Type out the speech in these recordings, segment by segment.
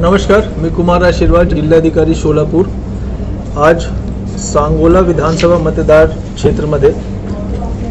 नमस्कार मी कुमार आशीर्वाद जिल्हाधिकारी सोलापूर. आज सांगोला विधानसभा मतदार क्षेत्रमध्ये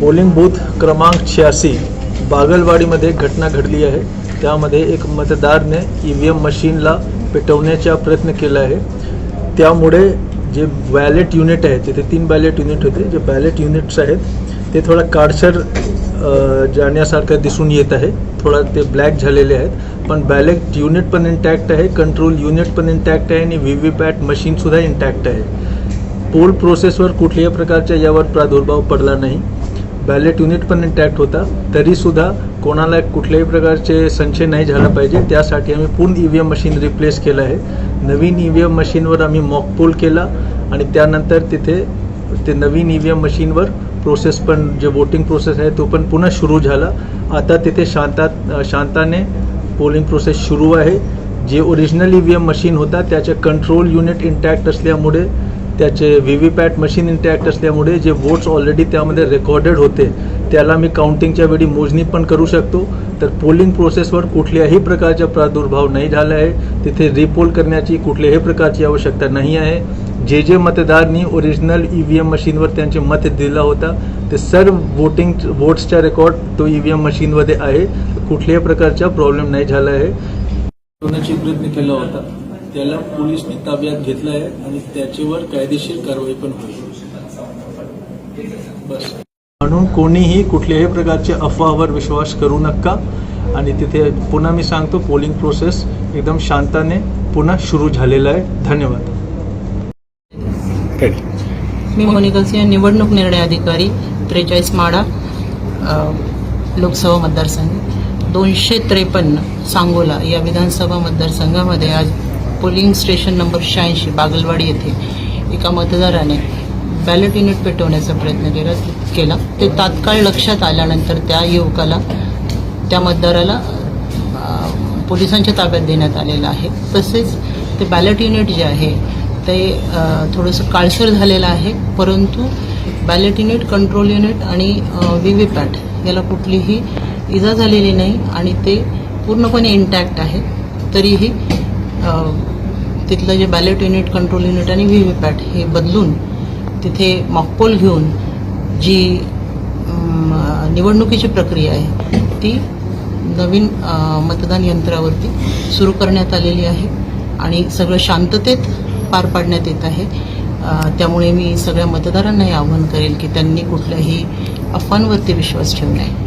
पोलिंग बूथ क्रमांक शहाऐंशी बागलवाडीमध्ये एक घटना घडली आहे. त्यामध्ये एक मतदारने ई व्ही एम मशीनला पेटवण्याचा प्रयत्न केला आहे. त्यामुळे जे बॅलेट युनिट आहे तिथे तीन बॅलेट युनिट होते. जे बॅलेट युनिट्स आहेत ते थोडा काडसर जाण्यासारखं दिसून येत आहे. थोडा ते ब्लॅक झालेले आहेत. पण बॅलेट युनिट पण इंटॅक्ट आहे कंट्रोल युनिट पण इंटॅक्ट आहे आणि व्ही व्ही पॅट मशीनसुद्धा इंटॅक्ट आहे. पोल प्रोसेसवर कुठल्याही प्रकारच्या यावर प्रादुर्भाव पडला नाही. बॅलेट युनिट पण इंटॅक्ट होता. तरीसुद्धा कोणाला कुठल्याही प्रकारचे संशय नाही झाला पाहिजे. त्यासाठी आम्ही पूर्ण E V M machine replace केलं आहे. नवीन ई व्ही एम मशीनवर आम्ही मॉक पोल केला आणि त्यानंतर तिथे ते नवीन ई व्ही एम मशीनवर प्रोसेस पण जे वोटिंग प्रोसेस आहे तो पण पुन्हा सुरू झाला. आता तिथे शांतात शांताने पोलिंग प्रोसेस सुरू आहे. जे original E V M machine होता त्याचे कंट्रोल युनिट इंटॅक्ट असल्यामुळे त्याचे V V PAT machine intact असल्यामुळे जे वोट्स ऑलरेडी त्यामध्ये रेकॉर्डेड होते त्याला मी काउंटिंगच्या वेळी मोजणी पण करू शकतो. तर पोलिंग प्रोसेसवर कुठल्याही प्रकारचा प्रादुर्भाव नाही झाला आहे. तिथे रिपोल करण्याची कुठल्याही प्रकारची आवश्यकता नाही आहे. जे जे मतदारांनी ओरिजिनल ई व्ही एम मशीनवर त्यांचे मत दिला होता ते सर्व वोटिंग वोट्सचा रेकॉर्ड तो ई व्ही एम मशीनमध्ये आहे. कुठल्याही प्रकारचा प्रॉब्लेम नाही झाला आहे. प्रयत्न केला होता? त्याला पोलिसने ताब्यात घेतला आहे आणि त्याच्यावर कायदेशीर कारवाई पण होईल. बस. म्हणून कोणीही कुठल्याही प्रकारचे अफवावर विश्वास करू नका. आणि तिथे पुन्हा मी सांगतो पोलिंग प्रोसेस एकदम शांताने पुन्हा सुरू झालेला आहे. धन्यवाद. मी मोनिका सिंह निवडणूक निर्णय अधिकारी त्रेचाळीस माडा लोकसभा मतदारसंघ. दोनशे त्रेपन्न सांगोला या विधानसभा मतदारसंघामध्ये आज पोलिंग स्टेशन नंबर शहाऐंशी बागलवाडी येथे एका मतदाराने बॅलेट युनिट पेटवण्याचा प्रयत्न केला केला. ते तात्काळ लक्षात आल्यानंतर त्या युवकाला त्या मतदाराला पोलिसांच्या ताब्यात देण्यात आलेलं आहे. तसेच ते बॅलेट युनिट जे आहे ते थोडंसं काळसर झालेलं आहे परंतु बॅलेट युनिट कंट्रोल युनिट आणि व्ही व्ही पॅट याला कुठलीही इजा झालेली नाही आणि ते पूर्णपणे इंटॅक्ट आहे. तरीही तिथलं जे बॅलेट युनिट कंट्रोल युनिट आणि व्ही व्ही पॅट हे बदलून तिथे मॉकपोल घेऊन जी निवडणुकीची प्रक्रिया आहे ती नवीन मतदान यंत्रावरती सुरू करण्यात आलेली आहे आणि सगळं शांततेत पार पाडण्यात येत आहे. त्यामुळे मी सगळ्या मतदारांनाही आवाहन करेल की त्यांनी कुठल्याही अफवांवरती विश्वास ठेवू नये.